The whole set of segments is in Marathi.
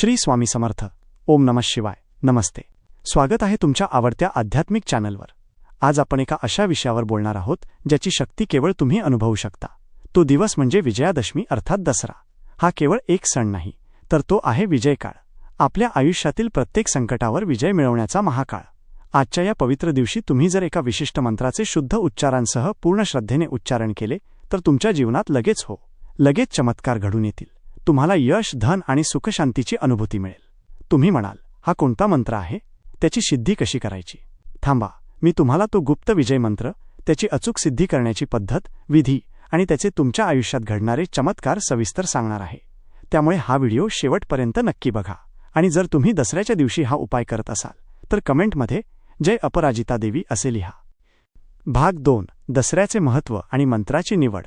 श्री स्वामी समर्थ. ओम नमः शिवाय. नमस्ते. स्वागत आहे तुमच्या आवडत्या आध्यात्मिक चॅनलवर. आज आपण एका अशा विषयावर बोलणार आहोत ज्याची शक्ती केवळ तुम्ही अनुभवू शकता. तो दिवस म्हणजे विजयादशमी अर्थात दसरा. हा केवळ एक सण नाही तर तो आहे विजयकाळ. आपल्या आयुष्यातील प्रत्येक संकटावर विजय मिळवण्याचा महाकाळ. आजच्या या पवित्र दिवशी तुम्ही जर एका विशिष्ट मंत्राचे शुद्ध उच्चारांसह पूर्ण श्रद्धेने उच्चारण केले तर तुमच्या जीवनात लगेच हो. लगेच चमत्कार घडून येतील. तुम्हाला यश धन आणि सुखशांतीची अनुभूती मिळेल. तुम्ही म्हणाल हा कोणता मंत्र आहे? त्याची सिद्धी कशी करायची? थांबा मी तुम्हाला तो गुप्त विजय मंत्र त्याची अचूक सिद्धी करण्याची पद्धत विधी आणि त्याचे तुमच्या आयुष्यात घडणारे चमत्कार सविस्तर सांगणार आहे. त्यामुळे हा व्हिडिओ शेवटपर्यंत नक्की बघा आणि जर तुम्ही दसऱ्याच्या दिवशी हा उपाय करत असाल तर कमेंटमध्ये जय अपराजिता देवी असे लिहा. भाग दोन दसऱ्याचे महत्त्व आणि मंत्राची निवड.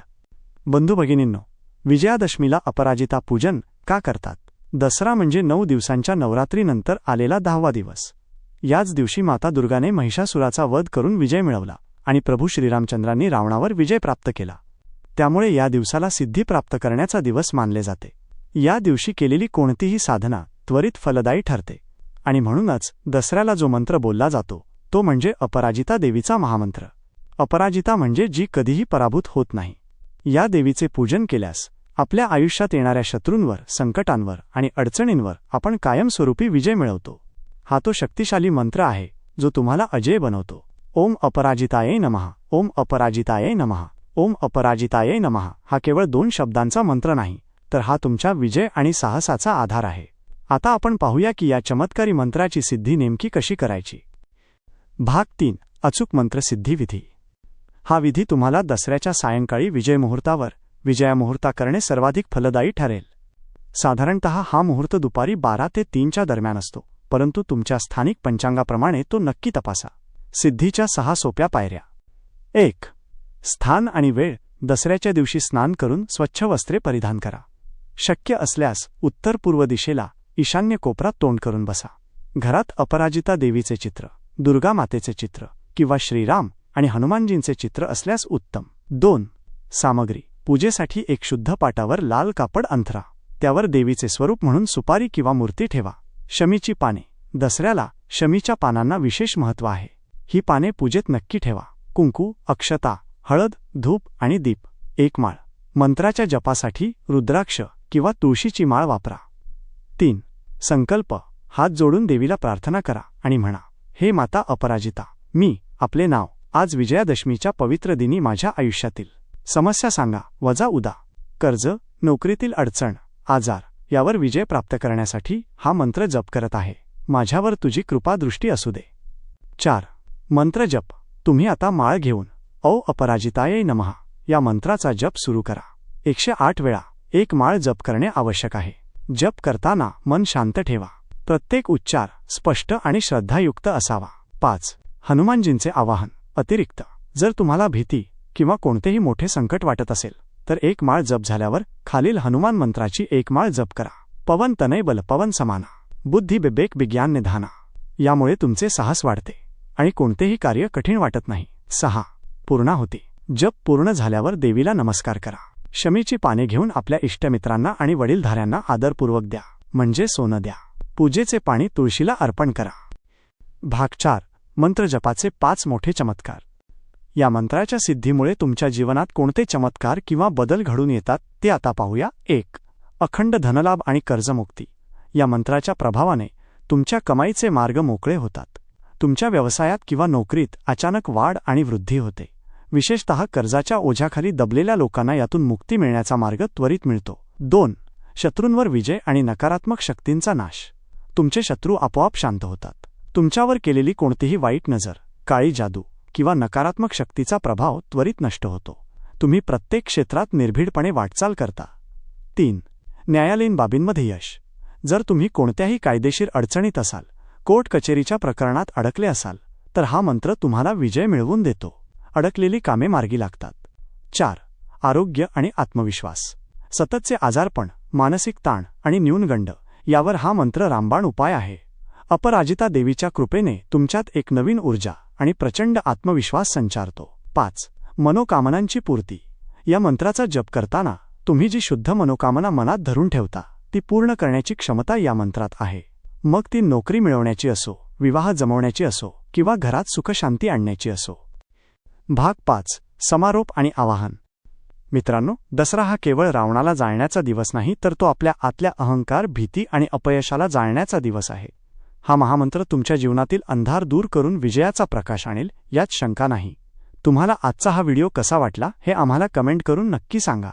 बंधू भगिनींनो विजयादशमीला अपराजिता पूजन का करतात? दसरा म्हणजे नऊ दिवसांच्या नवरात्रीनंतर आलेला दहावा दिवस. याच दिवशी माता दुर्गाने महिषासुराचा वध करून विजय मिळवला आणि प्रभू श्रीरामचंद्रांनी रावणावर विजय प्राप्त केला. त्यामुळे या दिवसाला सिद्धी प्राप्त करण्याचा दिवस मानले जाते. या दिवशी केलेली कोणतीही साधना त्वरित फलदायी ठरते. आणि म्हणूनच दसऱ्याला जो मंत्र बोलला जातो तो म्हणजे अपराजिता देवीचा महामंत्र. अपराजिता म्हणजे जी कधीही पराभूत होत नाही. या देवीचे पूजन केल्यास आपल्या आयुष्यात येणाऱ्या शत्रूंवर संकटांवर आणि अडचणींवर आपण कायमस्वरूपी विजय मिळवतो. हा तो शक्तिशाली मंत्र आहे जो तुम्हाला अजय बनवतो. ओम अपराजिताये नमहा ओम अपराजिताये नमहा ओम अपराजिताये नमहा हा केवळ दोन शब्दांचा मंत्र नाही तर हा तुमच्या विजय आणि साहसाचा आधार आहे. आता आपण पाहूया की या चमत्कारी मंत्राची सिद्धी नेमकी कशी करायची. भाग तीन अचूक मंत्रसिद्धी विधी. हा विधी तुम्हाला दसऱ्याच्या सायंकाळी विजयमुहूर्तावर विजयामुहूर्ता करणे सर्वाधिक फलदायी ठरेल. साधारणत हा मुहूर्त दुपारी बारा ते तीनच्या दरम्यान असतो परंतु तुमच्या स्थानिक पंचांगाप्रमाणे तो नक्की तपासा. सिद्धीच्या सहा सोप्या पायऱ्या. एक. स्थान आणि वेळ. दसऱ्याच्या दिवशी स्नान करून स्वच्छ वस्त्रे परिधान करा. शक्य असल्यास उत्तर पूर्व दिशेला ईशान्य कोपरात तोंड करून बसा. घरात अपराजिता देवीचे चित्र दुर्गा मातेचे चित्र किंवा श्रीराम आणि हनुमानजींचे चित्र असल्यास उत्तम. दोन. सामग्री. पूजेसाठी एक शुद्ध पाटावर लाल कापड अंथरा. त्यावर देवीचे स्वरूप म्हणून सुपारी किंवा मूर्ती ठेवा. शमीची पाने. दसऱ्याला शमीच्या पानांना विशेष महत्त्व आहे. ही पाने पूजेत नक्की ठेवा. कुंकू अक्षता हळद धूप आणि दीप. एक माळ. मंत्राच्या जपासाठी रुद्राक्ष किंवा तुळशीची माळ वापरा. तीन. संकल्प. हात जोडून देवीला प्रार्थना करा आणि म्हणा हे माता अपराजिता मी आपले नाव आज विजयादशमीच्या पवित्र दिनी माझ्या आयुष्यातील समस्या सांगा. वजा उदा. कर्ज नोकरीतील अडचण आजार यावर विजय प्राप्त करण्यासाठी हा मंत्र जप करत आहे. माझ्यावर तुझी कृपादृष्टी असू दे. चार. मंत्र जप. तुम्ही आता माळ घेऊन औ अपराजिताये नमहा या मंत्राचा जप सुरू करा. एकशे आठ वेळा एक माळ जप करणे आवश्यक आहे. जप करताना मन शांत ठेवा. प्रत्येक उच्चार स्पष्ट आणि श्रद्धायुक्त असावा. पाच. हनुमानजींचे आवाहन. अतिरिक्त जर तुम्हाला भीती किंवा कोणतेही मोठे संकट वाटत असेल तर एक माळ जप झाल्यावर खालील हनुमान मंत्राची एक माळ जप करा. पवन तनय बल पवन समाना. बुद्धी बिबेक विज्ञान निधाना. यामुळे तुमचे साहस वाढते आणि कोणतेही कार्य कठीण वाटत नाही. सहा. पूर्णा होते. जप पूर्ण झाल्यावर देवीला नमस्कार करा. शमीची पाने घेऊन आपल्या इष्टमित्रांना आणि वडीलधाऱ्यांना आदरपूर्वक द्या. म्हणजे सोनं द्या. पूजेचे पाणी तुळशीला अर्पण करा. भाग चार. मंत्रजपाचे पाच मोठे चमत्कार. या मंत्राच्या सिद्धीमुळे तुमच्या जीवनात कोणते चमत्कार किंवा बदल घडून येतात ते आता पाहूया. एक अखंड धनलाभ आणि कर्जमुक्ती. या मंत्राच्या प्रभावाने तुमच्या कमाईचे मार्ग मोकळे होतात. तुमच्या व्यवसायात किंवा नोकरीत अचानक वाढ आणि वृद्धी होते. विशेषतः कर्जाच्या ओझ्याखाली दबलेल्या लोकांना यातून मुक्ती मिळण्याचा मार्ग त्वरित मिळतो. दोन शत्रूंवर विजय आणि नकारात्मक शक्तींचा नाश. तुमचे शत्रू आपोआप शांत होतात. तुमच्यावर केलेली कोणतीही वाईट नजर काळी जादू किंवा नकारात्मक शक्तीचा प्रभाव त्वरित नष्ट होतो. तुम्ही प्रत्येक क्षेत्रात निर्भीडपणे वाटचाल करता. तीन. न्यायालयीन बाबींमध्ये यश. जर तुम्ही कोणत्याही कायदेशीर अडचणीत असाल कोर्ट कचेरीच्या प्रकरणात अडकले असाल तर हा मंत्र तुम्हाला विजय मिळवून देतो. अडकलेली कामे मार्गी लागतात. चार. आरोग्य आणि आत्मविश्वास. सततचे आजारपण मानसिक ताण आणि न्यूनगंड यावर हा मंत्र रामबाण उपाय आहे. अपराजिता देवीच्या कृपेने तुमच्यात एक नवीन ऊर्जा आणि प्रचंड आत्मविश्वास संचारतो. पाच. मनोकामनांची पूर्ती. या मंत्राचा जप करताना तुम्ही जी शुद्ध मनोकामना मनात धरून ठेवता ती पूर्ण करण्याची क्षमता या मंत्रात आहे. मग ती नोकरी मिळवण्याची असो विवाह जमवण्याची असो किंवा घरात सुखशांती आणण्याची असो. भाग पाच. समारोप आणि आवाहन. मित्रांनो दसरा हा केवळ रावणाला जाळण्याचा दिवस नाही तर तो आपल्या आतल्या अहंकार भीती आणि अपयशाला जाळण्याचा दिवस आहे. हा महामंत्र तुमच्या जीवनातील अंधार दूर करून विजयाचा प्रकाश आणेल यात शंका नाही. तुम्हाला आजचा हा व्हिडिओ कसा वाटला हे आम्हाला कमेंट करून नक्की सांगा.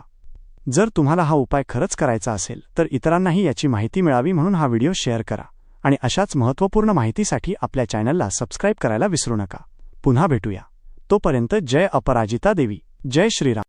जर तुम्हाला हा उपाय खरंच करायचा असेल तर इतरांनाही याची माहिती मिळावी म्हणून हा व्हिडिओ शेअर करा. आणि अशाच महत्त्वपूर्ण माहितीसाठी आपल्या चॅनलला सबस्क्राईब करायला विसरू नका. पुन्हा भेटूया. तोपर्यंत जय अपराजिता देवी. जय श्रीराम.